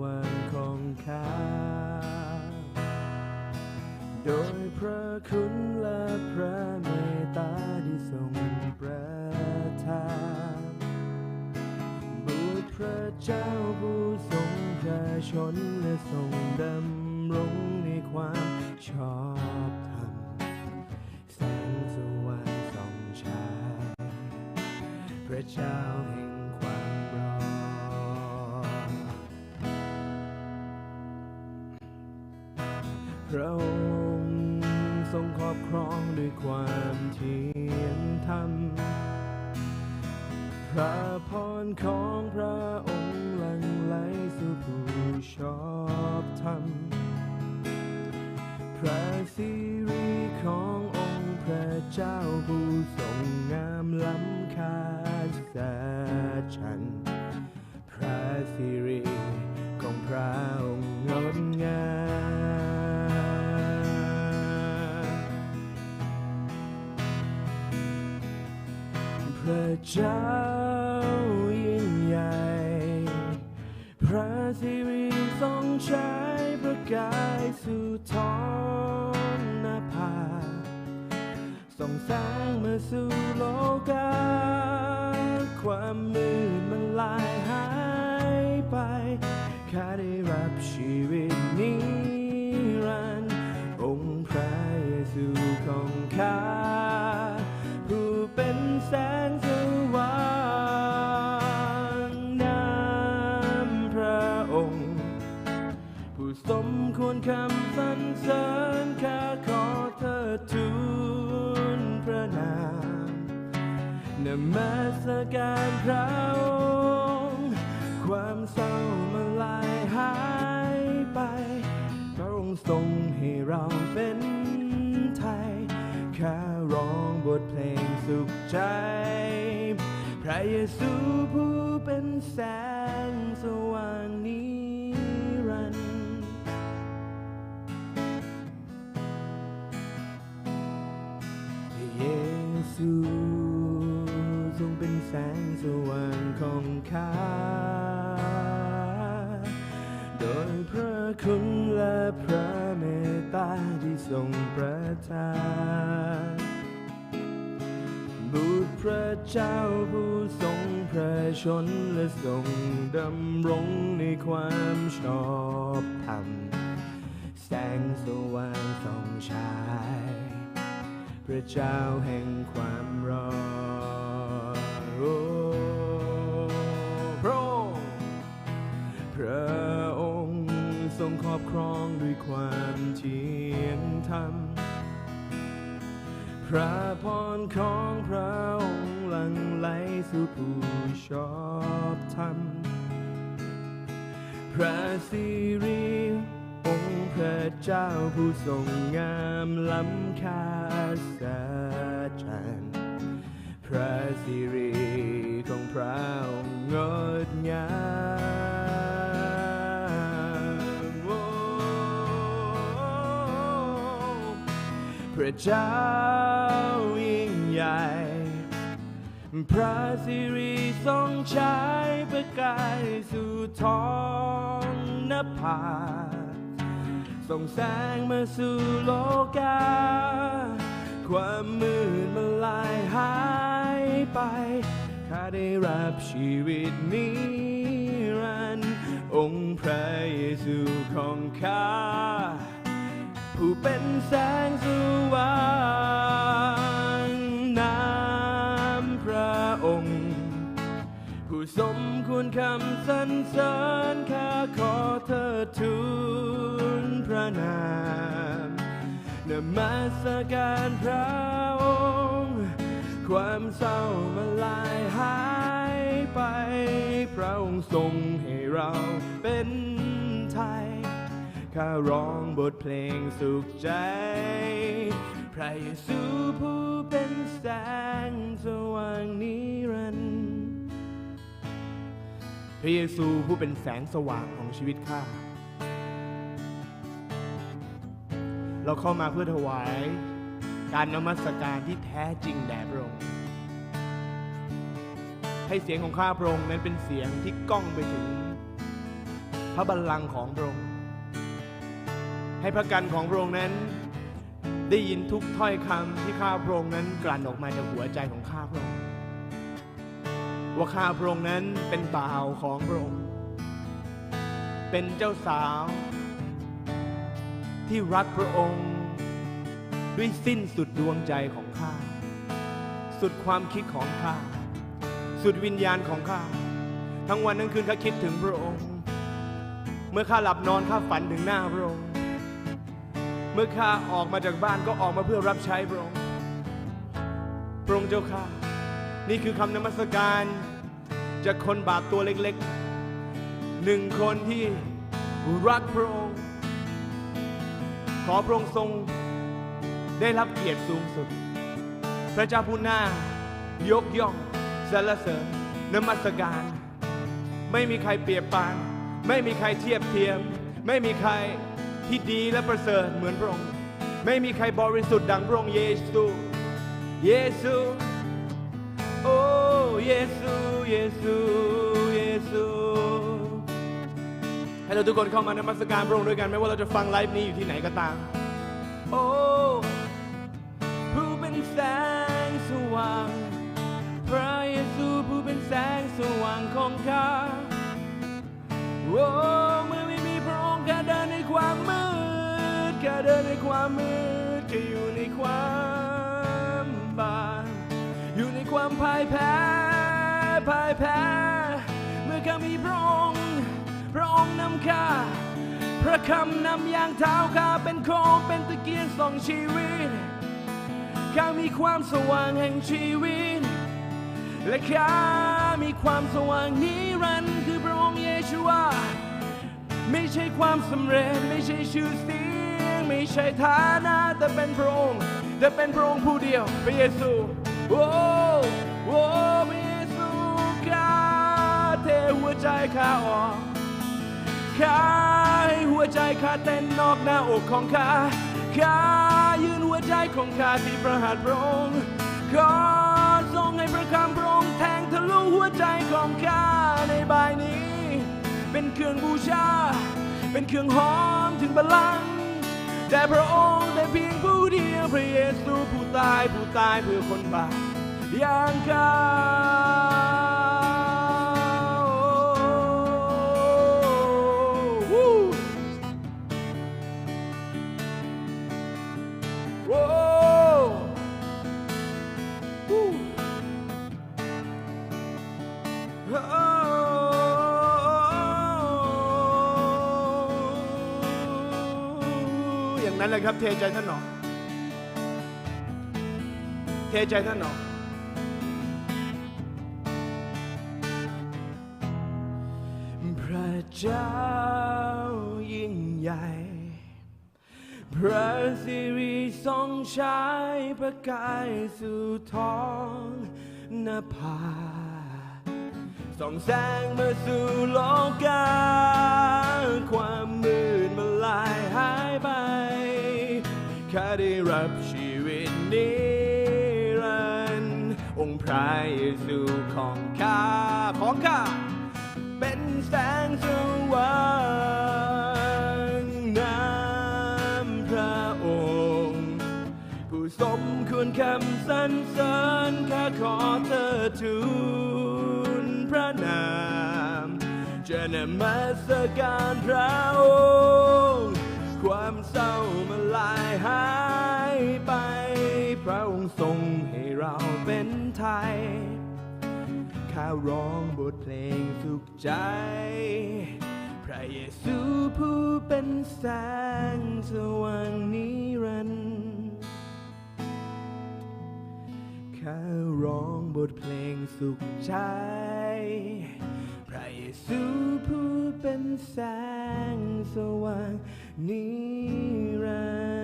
ว่างของข้า โดยพระคุณและพระเมตตาที่ทรงประทานบุตรพระเจ้าผู้ทรงพระชนและทรงดำรงในความชอบธรรมแสงสว่างส่องฉาย พระเจ้าแห่ง พระองค์ทรงครอบครองด้วยความเที่ยงธรรม พระพรของพระองค์หลั่งไหลสู่ผู้ชอบธรรม พระสิริขององค์พระเจ้าผู้ทรงงามล้ำค่าแสชัน พระสิริของพระองค์งดงาม พระเจ้ายิ่งใหญ่ พระสิริทรงใช้ประกายสู่ท้องนาภาส่องแสงมาสู่โลกา ความมืดมันลายหายไป ข้าได้รับชีวิต สมควรคำสรรเสริญข้าขอเธอทูลพระนามนมัสการพระองค์ความเศร้ามันลายหายไป พระองค์ทรงให้เราเป็นไทยข้าร้องบทเพลงสุขใจ พระเยซูผู้เป็นแสงสว่าง ซูทรงเป็นแสงสว่างของข้า โดยพระคุณและพระเมตตาที่ทรงประทานบุตรพระเจ้าผู้ทรงพระชนและทรงดำรงในความชอบธรรม แสงสว่างส่องฉาย พระเจ้าแห่งความรอดพระองค์พระองค์ทรงครอบครองด้วยความเที่ยงธรรม พระพรของพระองค์หลั่งไหลสู่ผู้ชอบธรรม พระสิริ องค์พระเจ้าผู้ทรงงามล้ำค่าแสจันพระสิริของพระองค์งดงามโอ้พระเจ้ายิ่งใหญ่ พระสิริทรงใช้ประกายสู่ท้องนภา ส่องแสงมาสู่โลกา ความมืดมันลายหายไป ข้าได้รับชีวิตนิรันดร์องค์พระเยซูของข้า ผู้เป็นแสงสว่างน้ำพระองค์ผู้สมควรคำสรรเสริญข้าขอเธอ ทูลพระนามนมัสการพระองค์ ความเศร้ามันลายหายไป พระองค์ทรงให้เราเป็นไทย ข้าร้องบทเพลงสุขใจ พระเยซูผู้เป็นแสงสว่างนิรันดร์พระเยซูผู้เป็นแสงสว่างของชีวิตข้า เราเข้ามาเพื่อถวาย การนมัสการที่แท้จริงแด่พระองค์ให้เสียงของข้าพระองค์นั้นเป็นเสียงที่ก้องไปถึง พระบัลลังก์ของพระองค์ ให้พระกันของพระองค์นั้น ได้ยินทุกถ้อยคำที่ข้าพระองค์นั้นกลั่นออกมาจากหัวใจของข้าพระองค์ว่าข้าพระองค์นั้นเป็นบ่าวของพระองค์ เป็นเจ้าสาว ที่รักพระองค์ ด้วยสิ้นสุดดวงใจของข้า สุดความคิดของข้า สุดวิญญาณของข้า ทั้งวันทั้งคืนข้าคิดถึงพระองค์ เมื่อข้าหลับนอนข้าฝันถึงหน้าพระองค์ เมื่อข้าออกมาจากบ้านก็ออกมาเพื่อรับใช้พระองค์ พระองค์เจ้าข้า นี่คือคำนมัสการจากคนบาปตัวเล็กๆ หนึ่งคนที่รักพระองค์ ขอพระองค์ทรงได้รับเกียรติสูงสุด พระเจ้าผู้น่ายกย่องสรรเสริญนมัสการ ไม่มีใครเปรียบปาน ไม่มีใครเทียบเทียม ไม่มีใครที่ดีและประเสริฐเหมือนพระองค์ ไม่มีใครบริสุทธิ์ดังพระองค์เยซู เยซู โอ้ เยซู เยซู เยซู ให้เราทุกคนเข้ามานมัสการพระองค์ด้วยกันไม่ว่าเราจะฟังไลฟ์นี้อยู่ที่ไหนก็ตาม โอ้ผู้เป็นแสงสว่าง พระเยซูผู้เป็นแสงสว่างของข้าโอ้เมื่อไม่มีพระองค์ข้าเดินในความมืดข้าเดินในความมืดข้าอยู่ในความบาปอยู่ในความพ่ายแพ้พ่ายแพ้ เมื่อข้ามีพระองค์ พระองค์นำข้า พระคำนำยางเท้าข้าเป็นโคมเป็นตะเกียงส่องชีวิต ข้ามีความสว่างแห่งชีวิต และข้ามีความสว่างนิรันดร์คือพระองค์เยชูวาไม่ใช่ความสำเร็จไม่ใช่ชื่อเสียง ไม่ใช่ฐานะแต่เป็นพระองค์แต่เป็นพระองค์ผู้เดียวพระเยซูโอ้โอ้พระเยซูข้าเทหัวใจข้าออก ข้าให้หัวใจข้าเต้นนอกหน้าอกของข้าข้ายืนหัวใจของข้าที่ประหารพระองค์ขอทรงให้พระคำพระองค์แทงทะลุหัวใจของข้าในบ่ายนี้ เป็นเครื่องบูชา เป็นเครื่องหอมถึงบัลลังก์แต่พระองค์แต่เพียงผู้เดียวพระเยซูผู้ตายผู้ตายเพื่อคนบาปอย่างข้า นั้นเลยครับเทใจท่านหนอเทใจท่านหนอพระเจ้ายิ่งใหญ่ พระสิริทรงใช้ประกายสู่ท้องนภาส่องแสงมาสู่โลกา ความมืดมาลายหายไป ข้าได้รับชีวิตนิรันดร์องค์พระเยซูของข้าของข้าเป็นแสงสว่างน้ำพระองค์ ผู้สมควรคำสรรเสริญข้าขอเธอทูลพระนาม จะนมัสการพระองค์ ลายหายไป พระองค์ทรงให้เราเป็นไทย ข้าร้องบทเพลงสุขใจ พระเยซูผู้เป็นแสงสว่างนิรันดร์ข้าร้องบทเพลงสุขใจ ซูผู้เป็นแสงสว่างนิรันดร์